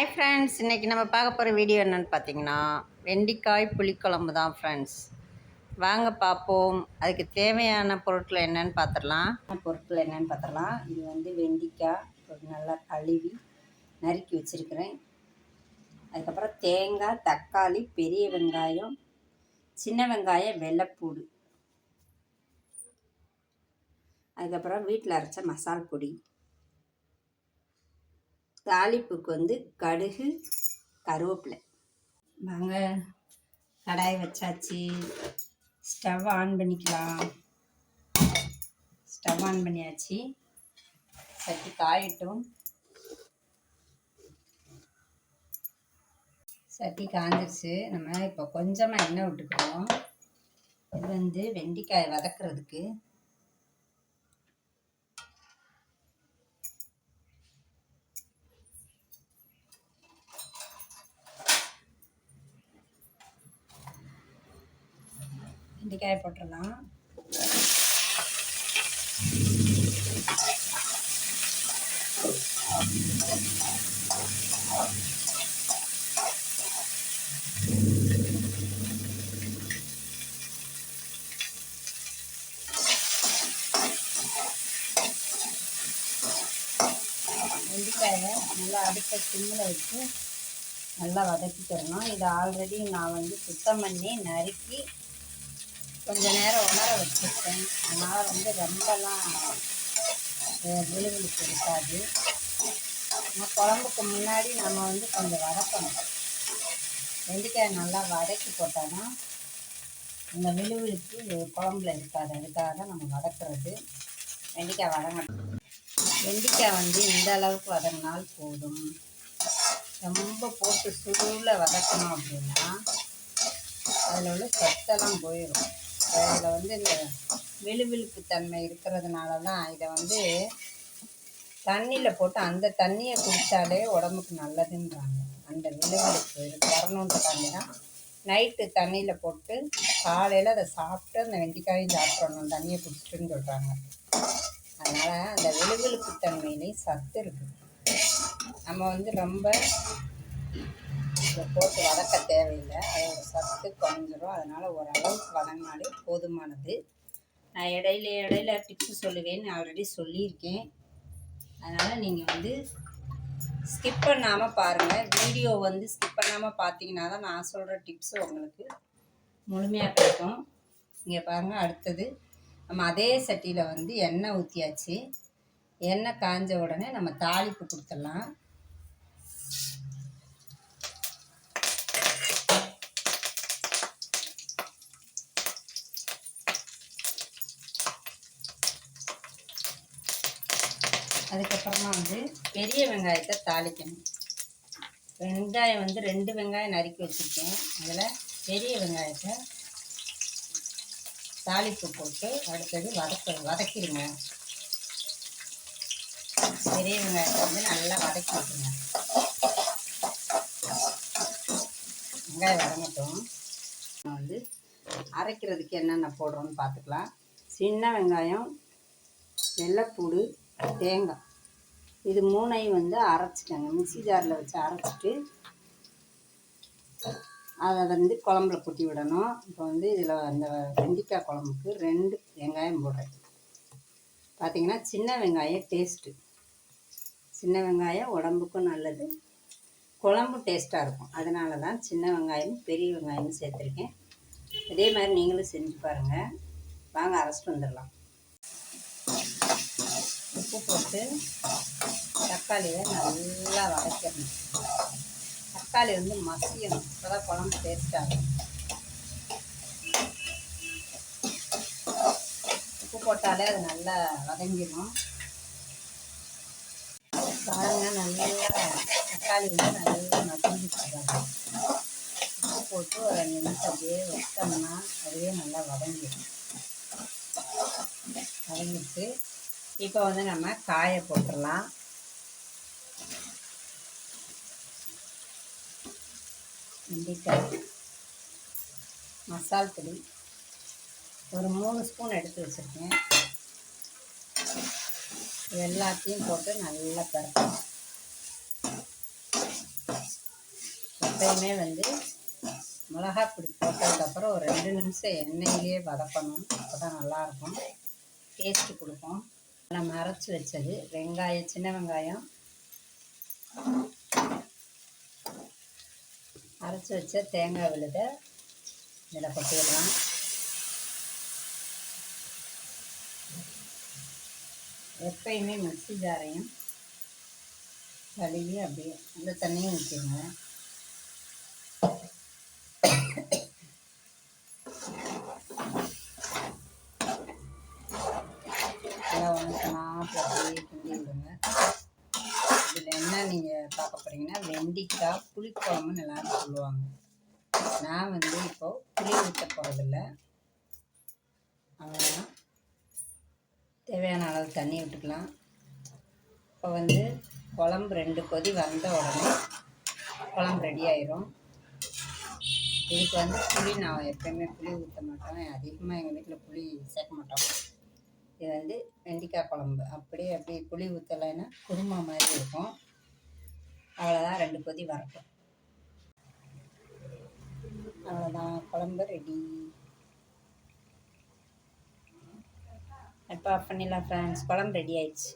Hi friends இன்றைக்கி நம்ம பார்க்க போகிற வீடியோ என்னென்னு பார்த்தீங்கன்னா வெண்டைக்காய் புளிக்குழம்பு தான் ஃப்ரெண்ட்ஸ் வாங்க பார்ப்போம். அதுக்கு தேவையான பொருட்கள் என்னென்னு பார்த்துடலாம். பொருட்கள் என்னென்னு பார்த்துடலாம். இது வந்து வெண்டிக்காய் ஒரு நல்லா கழுவி நறுக்கி வச்சுருக்கிறேன். அதுக்கப்புறம் தேங்காய் தக்காளி பெரிய வெங்காயம் சின்ன வெங்காயம் வெள்ளைப்பூடு. அதுக்கப்புறம் வீட்டில் அரைச்ச மசால் பொடி. தாளிப்புக்கு வந்து கடுகு கருவேப்பிலை. வாங்க கடாய் வச்சாச்சு. ஸ்டவ் ஆன் பண்ணிக்கலாம். ஸ்டவ் ஆன் பண்ணியாச்சு. சட்டி காயட்டும். சட்டி காஞ்சிருச்சு. நம்ம இப்போ கொஞ்சமாக எண்ணெய் விட்டுக்கிறோம் இது வந்து வெண்டைக்காய் வதக்கிறதுக்கு வெண்டைக்காய் போட்டுடலாம். வெண்டிக்காயை நல்லா அடுத்த சிம்மில் வச்சு நல்லா வதக்கிக்கிறணும். இதை ஆல்ரெடி நான் வந்து சுத்தம் பண்ணி நறுக்கி கொஞ்சம் நேரம் உணர வச்சுருக்கேன். அதனால் வந்து ரொம்பலாம் விழுவிழுப்பு இருக்காது. ஆனால் குழம்புக்கு முன்னாடி நம்ம வந்து கொஞ்சம் வதக்கணும். வெண்டைக்காய் நல்லா வதக்கி போட்டால் தான் இந்த விழுவிழுப்பு குழம்புல இருக்காது. அதுக்காக தான் நம்ம வதக்குறது. வெண்டைக்காய் வதங்கணும். வெண்டைக்காய் வந்து இந்த அளவுக்கு வதங்கினால் போதும். ரொம்ப போட்டு சுருவில் வதக்கணும் அப்படின்னா அதில் உள்ள சத்தெல்லாம் போயிடும். இதில் வந்து இந்த வெளுவிழுப்பு தன்மை இருக்கிறதுனால தான் இதை வந்து தண்ணியில் போட்டு அந்த தண்ணியை குடித்தாலே உடம்புக்கு நல்லதுன்றாங்க. அந்த வெளுவிழுப்பு இது வரணுன்ற தண்ணி தான் நைட்டு தண்ணியில் போட்டு காலையில் அதை சாப்பிட்டு அந்த வெண்டிக்காயும் சாப்பிடணும் தண்ணியை குடிச்சிட்டுன்னு சொல்கிறாங்க அதனால் அந்த விழுவிழுப்பு தன்மையிலையும் சத்து இருக்குது நம்ம வந்து ரொம்ப இதை போட்டு வதக்க தேவையில்லை. அதோட சத்து குறைஞ்சிரும். அதனால் ஓரளவுக்கு வதங்கினாலே போதுமானது. நான் இடையில இடையில டிப்ஸு சொல்லுவேன்னு ஆல்ரெடி சொல்லியிருக்கேன். அதனால் நீங்கள் வந்து ஸ்கிப் பண்ணாமல் பாருங்கள் வீடியோ வந்து ஸ்கிப் பண்ணாமல் பார்த்தீங்கன்னா தான் நான் சொல்கிற டிப்ஸு உங்களுக்கு முழுமையாக கிடைக்கும். இங்கே பாருங்கள் அடுத்தது. நம்ம அதே சட்டியில் வந்து எண்ணெய் ஊற்றியாச்சு எண்ணெய் காஞ்ச உடனே நம்ம தாளிப்பு கொடுத்துடலாம். அதுக்கப்புறமா வந்து பெரிய வெங்காயத்தை தாளிக்கணும். வெங்காயம் வந்து ரெண்டு வெங்காயம் நறுக்கி வச்சுருக்கேன். அதில் பெரிய வெங்காயத்தை தாளிப்பு போட்டு அடுத்தது வதக்க வதக்கிடுங்க. பெரிய வெங்காயத்தை வந்து நல்லா வதக்கி விட்டுருங்க வெங்காயம் வதங்கட்டும். வந்து அரைக்கிறதுக்கு என்னென்ன போடுறோன்னு பார்த்துக்கலாம். சின்ன வெங்காயம் வெள்ளைப்பூடு தேங்காய். இது மூணையும் வந்து அரைச்சிட்டேங்க மிக்சி ஜாரில் வச்சு அரைச்சிட்டு அதை வந்து குழம்புல கொட்டி விடணும். இப்போ வந்து இதில் அந்த வெண்டிக்காய் குழம்புக்கு ரெண்டு வெங்காயம் போடுறேன். பார்த்திங்கன்னா சின்ன வெங்காயம் டேஸ்ட்டு சின்ன வெங்காயம் உடம்புக்கும் நல்லது. குழம்பு டேஸ்ட்டாக இருக்கும். அதனால தான் சின்ன வெங்காயம் பெரிய வெங்காயமும் சேர்த்துருக்கேன். இதே மாதிரி நீங்களும் செஞ்சு பாருங்கள் வாங்க அரைச்சிட்டு வந்துடலாம். உப்பு போட்டு தக்காளியை நல்லா வதக்கணும். தக்காளி வந்து மசியணும். இப்போ தான் குழம்பு டேஸ்டாகும் உப்பு போட்டாலே அது நல்லா வதங்கிடும். பாருங்க நல்லா தக்காளி வந்து நல்லா மசிஞ்சிட்டு உப்பு போட்டு ஒரு ரெண்டு நிமிஷம் அப்படியே வச்சோம்னா அதுவே நல்லா வதங்கிடும். வதங்கிட்டு இப்போ வந்து நம்ம காயை போட்டுடலாம் வெண்டைக்காய் மசால் பொடி. ஒரு மூணு ஸ்பூன் எடுத்து வச்சுருக்கேன். எல்லாத்தையும் போட்டு நல்லா பரட்டணும். எப்பயுமே வந்து மிளகாய் பொடி போட்டதுக்கப்புறம் ஒரு ரெண்டு நிமிஷம் எண்ணெயிலேயே வதக்கணும். அப்போ தான் நல்லாயிருக்கும். டேஸ்ட்டு கொடுக்கும். நம்ம அரைச்சி வச்சது வெங்காயம் சின்ன வெங்காயம். அரைச்சி வச்ச தேங்காய் விழுதை இதில் கொட்டிடலாம் எப்பயுமே மிக்சி ஜாரையும் கழுவி அப்படியே அந்த தண்ணியும் ஊற்றிடுங்க நல்லா அப்படியே கிண்டி விடுங்க இதில் என்ன நீங்கள் பார்க்க போகிறீங்கன்னா வெண்டிக்காய் புளிக்குழம்புன்னு எல்லாரும் சொல்லுவாங்க. நான் வந்து இப்போது புளி ஊற்ற போகிறதில்ல அவ்வளோதான் தேவையான அளவு தண்ணி விட்டுக்கலாம். இப்போ வந்து குழம்பு ரெண்டு கொதி வந்த உடனே குழம்பு ரெடி ஆயிரும். இதுக்கு வந்து புளி நான் எப்பயுமே புளி ஊற்ற மாட்டேன். அதிகமாக எங்கள் வீட்டில் புளி சேர்க்க மாட்டோம். இது வந்து வெண்டிக்காய் குழம்பு. அப்படியே அப்படியே புளி ஊற்றலைன்னா குருமா மாதிரி இருக்கும். அவ்வளோதான் ரெண்டு கொதி வரட்டும். அவ்வளோதான் குழம்பு ரெடி இப்போ ஆஃப் பண்ணிடலாம் ஃப்ரெண்ட்ஸ் குழம்பு ரெடி ஆயிடுச்சு.